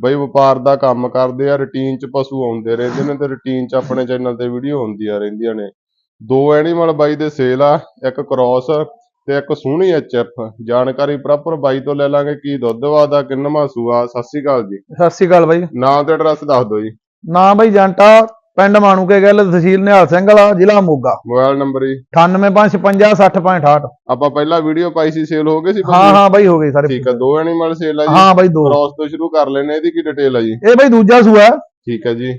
ਬਈ ਵਪਾਰ ਦਾ ਕੰਮ ਕਰਦੇ ਆ ਰੁਟੀਨ 'ਚ ਪਸ਼ੂ ਆਉਂਦੇ ਰਹਿੰਦੇ ਨੇ ਤੇ ਰੁਟੀਨ 'ਚ ਆਪਣੇ ਚੈਨਲ ਤੇ ਵੀਡੀਓ ਹੁੰਦੀਆਂ ਰਹਿੰਦੀਆਂ ਨੇ। ਦੋ ਐਨੀਮਲ ਬਾਈ ਦੇ ਸੇਲ ਆ ਇੱਕ ਕ੍ਰੋਸ ਤੇ ਇੱਕ ਸੋਹਣੀ ਐਚਐਫ ਜਾਣਕਾਰੀ ਪ੍ਰੋਪਰ ਬਾਈ ਤੋਂ ਲੈ ਲਾਂਗੇ ਕੀ ਦੁੱਧ ਵਾਦਾ ਕਿੰਨਵਾਂ ਸੂਆ ਸਤਿ ਸ਼੍ਰੀ ਅਕਾਲ ਜੀ। ਸਤਿ ਸ਼੍ਰੀ ਅਕਾਲ ਬਾਈ। ਨਾਂ ਤੇ ਐਡਰੈਸ ਦੱਸ ਦਿਓ ਜੀ। ਨਾਂ ਬਾਈ ਜੰਟਾ ਪਿੰਡ ਮਾਣੂਕੇ ਗੱਲ ਤਹਿਸੀਲ ਨਿਹਾਲ ਸਿੰਘ ਵਾਲਾ ਜ਼ਿਲ੍ਹਾ ਮੋਗਾ। ਮੋਬਾਈਲ ਨੰਬਰ ਜੀ। 9855560568 ਆਪਾਂ ਪਹਿਲਾਂ ਵੀਡੀਓ ਪਾਈ ਸੀ ਸੇਲ ਹੋ ਗਈ ਸੀ ਹਾਂ ਹਾਂ ਬਾਈ ਹੋ ਗਏ ਸਾਰੇ। ਠੀਕ ਆ ਦੋ ਐਨੀਮਲ ਸੇਲ ਆ ਜੀ। ਹਾਂ ਬਾਈ ਦੋ। ਕ੍ਰੋਸ ਤੋਂ ਸ਼ੁਰੂ ਕਰ ਲੈਨੇ ਇਹਦੀ ਕੀ ਡਿਟੇਲ ਆ ਜੀ? ਇਹ ਬਾਈ ਦੂਜਾ ਸੂਆ। ਹੈ ਠੀਕ ਆ ਜੀ।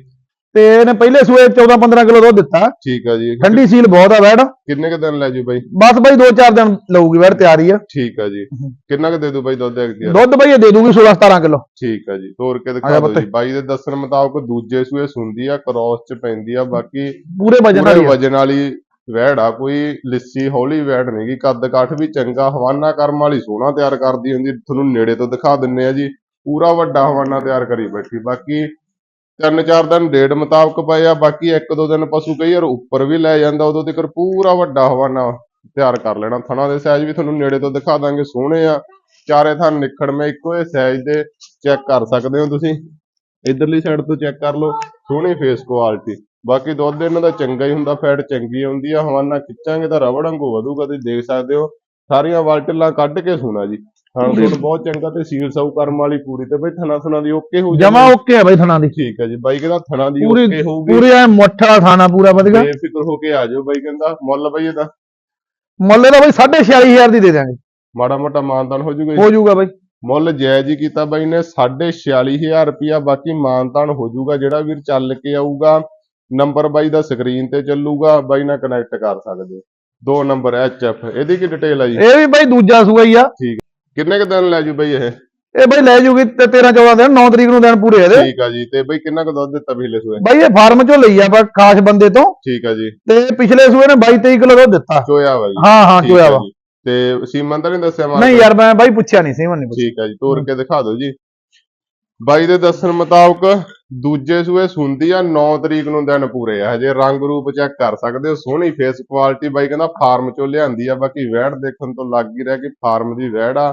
ਤੇ ਇਹਨੇ ਪਹਿਲੇ ਸੂਏ 14 15 ਕਿਲੋ ਦੁੱਧ ਦਿੱਤਾ। ਠੀਕ ਆ ਜੀ। ਠੰਡੀ ਸੀਲ ਬਹੁਤ ਆ ਵੈੜ। ਕਿੰਨੇ ਕ ਦਿਨ ਲੈ ਜੂ ਬਾਈ? ਬਸ ਬਾਈ 2-4 ਦਿਨ ਲਊਗੀ ਵੈੜ ਤਿਆਰੀ ਆ। ਠੀਕ ਆ ਜੀ। ਕਿੰਨਾ ਕ ਦੇ ਦੂ ਬਾਈ ਦੁੱਧ ਐਕਟਿਵ ਦੁੱਧ ਬਾਈ ਇਹ ਦੇ ਦੂਗੀ 16 17 ਕਿਲੋ। ਠੀਕ ਆ ਜੀ। ਤੋਰ ਕੇ ਦਿਖਾ ਦਿਓ। ਜੀ। ਬਾਈ ਦੇ ਦੱਸਣ ਮੁਤਾਬਕ ਦੂਜੇ ਸੂਏ ਸੁੰਦੀ ਆ ਕ੍ਰੋਸ ਚ ਪੈਂਦੀ ਆ ਬਾਕੀ ਪੂਰੇ ਵਜਨ ਵਾਲੀ। ਵਜਨ ਵਾਲੀ ਵੈੜ ਆ। ਕੋਈ ਲਿੱਸੀ ਹੌਲੀ ਵੈੜ ਨਹੀਂਗੀ ਕੱਦ ਕਾਠ ਵੀ ਚੰਗਾ ਹਵਾਨਾ ਕਰਮ ਵਾਲੀ ਸੋਹਣਾ ਤਿਆਰ ਕਰਦੀ ਹੁੰਦੀ। ਤੁਹਾਨੂੰ ਨੇੜੇ ਤੋਂ ਦਿਖਾ ਦਿੰਨੇ ਆ ਜੀ। ਪੂਰਾ ਵੱਡਾ ਹਵਾਨਾ ਤਿਆਰ ਕਰੀ ਬੈਠੀ। ਬਾਕੀ ਤਿੰਨ ਚਾਰ ਦਿਨ ਡੇਢ ਮੁਤਾਬਕ ਪਏ ਆ, ਬਾਕੀ ਇੱਕ ਦੋ ਦਿਨ ਪਸ਼ੂ ਕਈ ਵਾਰ ਉੱਪਰ ਵੀ ਲੈ ਜਾਂਦਾ, ਉਦੋਂ ਤੱਕ ਪੂਰਾ ਵੱਡਾ ਹਵਾਨਾ ਤਿਆਰ ਕਰ ਲੈਣਾ। ਥਣਾ ਦੇ ਸਾਈਜ਼ ਵੀ ਤੁਹਾਨੂੰ ਨੇੜੇ ਤੋਂ ਦਿਖਾ ਦਾਂਗੇ, ਸੋਹਣੇ ਆ। ਚਾਰੇ ਥਣ ਨਿਖੜਵੇਂ ਇੱਕੋ ਹੀ ਸਾਈਜ਼ ਦੇ ਚੈੱਕ ਕਰ ਸਕਦੇ ਹੋ ਤੁਸੀਂ। ਇਧਰਲੀ ਸਾਈਡ ਤੋਂ ਚੈੱਕ ਕਰ ਲਓ, ਸੋਹਣੀ ਫੇਸ ਕੁਆਲਿਟੀ ਬਾਕੀ ਦੁੱਧ ਇਹਨਾਂ ਦਾ ਚੰਗਾ ਹੀ ਹੁੰਦਾ ਫੈਟ ਚੰਗੀ ਆਉਂਦੀ ਆ, ਹਵਾਨਾ ਖਿੱਚਾਂਗੇ ਤਾਂ ਰਬੜ ਵਾਂਗੂ ਵਧੂਗਾ, ਤੁਸੀਂ ਦੇਖ ਸਕਦੇ ਹੋ। ਸਾਰੀਆਂ ਵਾਲਟਲਾਂ ਕੱਢ ਕੇ ਸੁਣਾ ਜੀ। ਹਾਂ ਹੁਣ ਬਹੁਤ ਚੰਗਾ ਤੇ ਸੀਲ ਸਾਊ ਕਰਮ ਵਾਲੀ ਪੂਰੀ ਤੇ ਬਈ ਥਣਾ ਥਣਾ ਦੀ ਓਕੇ ਹੋ ਜਮਾ ਓਕੇ ਆ ਬਾਈ ਥਣਾ ਦੀ। ਠੀਕ ਹੈ ਜੀ ਬਾਈ ਕਹਿੰਦਾ ਥਣਾ ਦੀ ਓਕੇ ਹੋਊਗੀ। ਪੂਰੇ ਐ ਮੁੱਠ ਥਾਣਾ ਪੂਰਾ ਵਧੀਆ ਬੇਫਿਕਰ ਹੋ ਕੇ ਆ ਜਾਓ ਬਾਈ ਕਹਿੰਦਾ ਮੁੱਲ ਬਾਈ ਇਹਦਾ। ਮੁੱਲ ਦਾ ਬਾਈ 46500 ਦੀ ਦੇ ਦਿਆਂਗੇ। ਮਾੜਾ ਮੋਟਾ ਮਾਨਤਾਨ ਹੋ ਜਾਊਗਾ ਜੀ। ਹੋ ਜਾਊਗਾ ਬਾਈ। ਮੁੱਲ ਜਾਇਜ਼ ਹੀ ਕੀਤਾ ਬਾਈ ਨੇ 46500 ਰੁਪਿਆ ਬਾਕੀ ਮਾਨਤਾਨ ਹੋ ਜਾਊਗਾ ਜਿਹੜਾ ਵੀਰ ਚੱਲ ਕੇ ਆਊਗਾ। ਨੰਬਰ ਬਾਈ ਦਾ ਸਕਰੀਨ ਤੇ ਚੱਲੂਗਾ ਬਾਈ ਨਾਲ ਕਨੈਕਟ ਕਰ ਸਕਦੇ ਦੋ ਨੰਬਰ ਐਚਐਫ ਇਹਦੀ ਕੀ ਡਿਟੇਲ ਆ ਜੀ? ਇਹ ਵੀ ਬਾਈ ਦੂਜਾ ਸੂਆ ਹੀ ਆ। ਕਿੰਨੇ ਕ ਦਿਨ ਲੈ ਜੂ ਬਾਈ ਇਹ? ਇਹ ਬਾਈ ਲੈ ਜੂਗੀ ਤੇ 13 14 ਦਿਨ 9 ਤਰੀਕ ਨੂੰ ਦਿਨ ਪੂਰੇ ਇਹਦੇ। ਠੀਕ ਆ ਜੀ ਤੇ ਬਾਈ ਕਿੰਨਾ ਕ ਦੁੱਧ ਦਿੱਤਾ ਪਿਛਲੇ ਸੂਏ? ਬਾਈ ਇਹ ਫਾਰਮ ਚੋਂ ਲਈ ਆ ਪਰ ਖਾਸ ਬੰਦੇ ਤੋਂ। ਠੀਕ ਆ ਜੀ। ਤੇ ਪਿਛਲੇ ਸੂਏ ਨੇ 22 23 ਕਿਲੋ ਦੁੱਧ ਦਿੱਤਾ। ਚੋਇਆ ਵਾ ਜੀ। ਹਾਂ ਹਾਂ ਚੋਇਆ ਵਾ। ਤੇ ਸੀਮਨ ਤਾਂ ਨਹੀਂ ਦੱਸਿਆ ਮਾਰ ਨਹੀਂ ਯਾਰ ਮੈਂ ਬਾਈ ਪੁੱਛਿਆ ਨਹੀਂ ਸੀਮਨ ਪੁੱਛਿਆ। ਠੀਕ ਆ ਜੀ ਤੋਰ ਕੇ ਦਿਖਾ ਦਿਓ ਜੀ। ਬਾਈ ਦੇ ਦੱਸਣ ਮੁਤਾਬਕ ਦੂਜੇ ਸੂਏ ਸੁੰਦੀ ਆ 9 ਤਰੀਕ ਨੂੰ ਦਿਨ ਪੂਰੇ ਆ। ਹਜੇ ਰੰਗ ਰੂਪ ਚੈੱਕ ਕਰ ਸਕਦੇ ਹੋ, ਸੋਹਣੀ ਫੇਸ ਕੁਆਲਿਟੀ ਬਾਈ ਕਹਿੰਦਾ ਫਾਰਮ ਚੋਂ ਲਿਆਂਦੀ ਆ, ਬਾਕੀ ਵੈੜ ਦੇਖਣ ਤੋਂ ਲੱਗ ਹੀ ਰਿਹਾ ਕਿ ਫਾਰਮ ਦੀ ਵੈੜ ਆ।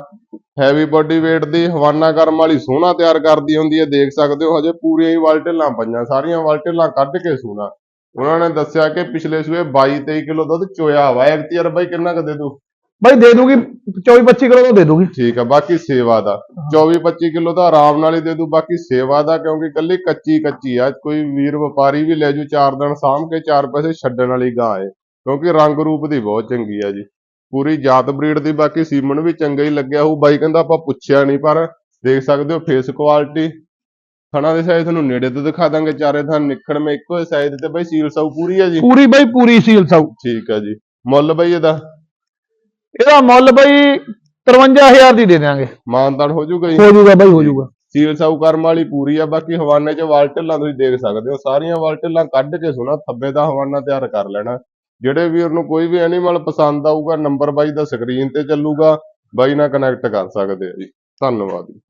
ਹੈਵੀ ਬੋਡੀ weight ਦੀ, ਹਵਾਨਾ ਕਰਮ ਵਾਲੀ ਸੋਹਣਾ ਤਿਆਰ ਕਰਦੀ ਹੁੰਦੀ ਹੈ ਦੇਖ ਸਕਦੇ ਹੋ, ਹਜੇ ਪੂਰੀਆਂ ਹੀ ਵਾਲਟੇਲਾਂ ਪਈਆਂ, ਸਾਰੀਆਂ ਵਾਲਟੇਲਾਂ ਕੱਢ ਕੇ ਸੋਹਣਾ। ਉਹਨਾਂ ਨੇ ਦੱਸਿਆ ਕਿ ਪਿਛਲੇ ਸੂਏ 22 23 ਕਿਲੋ ਦੁੱਧ ਚੋਇਆ ਵਾ ਐਕਟੀਅਰ ਬਾਈ ਕਿੰਨਾ ਕ ਦੇ ਦੂ ਬਾਈ ਦੇ ਦੂਗੀ 24 25 ਕਿਲੋ ਦਾ ਦੇ ਦੂਗੀ। ਠੀਕ ਆ ਬਾਕੀ ਸੇਵਾ ਦਾ। 24 25 ਕਿਲੋ ਦਾ ਆਰਾਮ ਨਾਲ ਹੀ ਦੇ ਦੂ ਬਾਕੀ ਸੇਵਾ ਦਾ ਕਿਉਂਕਿ ਕੱਲੀ ਕੱਚੀ ਕੱਚੀ ਆ ਕੋਈ ਵੀਰ ਵਪਾਰੀ ਵੀ ਲੈ ਜੂ ਚਾਰ ਦਿਨ ਸਾਂਭ ਕੇ ਚਾਰ ਪੈਸੇ ਛੱਡਣ ਵਾਲੀ ਗਾਂ ਏ ਕਿਉਂਕਿ ਰੰਗ ਰੂਪ ਦੀ ਬਹੁਤ ਚੰਗੀ ਆ ਜੀ। ਪੂਰੀ ਜਾਤ ਬਰੀਡ ਦੀ ਬਾਕੀ ਸੀਮਨ ਵੀ ਚੰਗਾ ਹੀ ਲੱਗਿਆ ਹੋਊ। ਬਾਈ ਕਹਿੰਦਾ ਆਪਾਂ ਪੁੱਛਿਆ ਨਹੀਂ ਪਰ ਦੇਖ ਸਕਦੇ ਹੋ ਫੇਸ ਕੁਆਲਿਟੀ ਥਣਾ ਦੇ ਸਾਈਜ਼ ਤੁਹਾਨੂੰ ਨੇੜੇ ਤੋਂ ਦਿਖਾ ਦਾਂਗੇ ਚਾਰੇ ਥਾਂ ਨਿਖੜ ਮੇ ਇੱਕੋ ਸਾਈਜ਼ ਤੇ ਬਾਈ ਸੀਲ ਸਾਊ ਪੂਰੀ ਆ ਜੀ। ਪੂਰੀ ਬਾਈ ਪੂਰੀ ਸੀਲ ਸਾਊ। ਠੀਕ ਆ ਜੀ। ਮੁੱਲ ਬਾਈ ਇਹਦਾ? ਇਹਦਾ ਮੁੱਲ ਬਾਈ 53000 ਦੀ ਦੇ ਦਿਆਂਗੇ। ਮਾਨਦਾਨ ਹੋ ਜਾਊਗਾ ਜੀ। ਹੋ ਜਾਊਗਾ ਬਾਈ ਹੋ ਜਾਊਗਾ ਸੀਲ ਕਰਮ ਵਾਲੀ ਪੂਰੀ ਆ ਬਾਕੀ ਹਵਾਨੇ 'ਚ ਵਾਲਟਲਾਂ ਤੁਸੀਂ ਦੇਖ ਸਕਦੇ ਹੋ। ਸਾਰੀਆਂ ਵਾਲਟਲਾਂ ਕੱਢ ਕੇ ਸੁਣਾ ਥੱਬੇ ਦਾ ਹਵਾਨਾ ਤਿਆਰ ਕਰ ਲੈਣਾ। ਜਿਹੜੇ ਵੀਰ ਨੂੰ ਕੋਈ ਵੀ ਐਨੀਮਲ ਪਸੰਦ ਆਊਗਾ ਨੰਬਰ ਬਾਈ ਦਾ ਸਕਰੀਨ ਤੇ ਚੱਲੂਗਾ। ਬਾਈ ਨਾਲ ਕਨੈਕਟ ਕਰ ਸਕਦੇ ਆ ਜੀ। ਧੰਨਵਾਦ ਜੀ।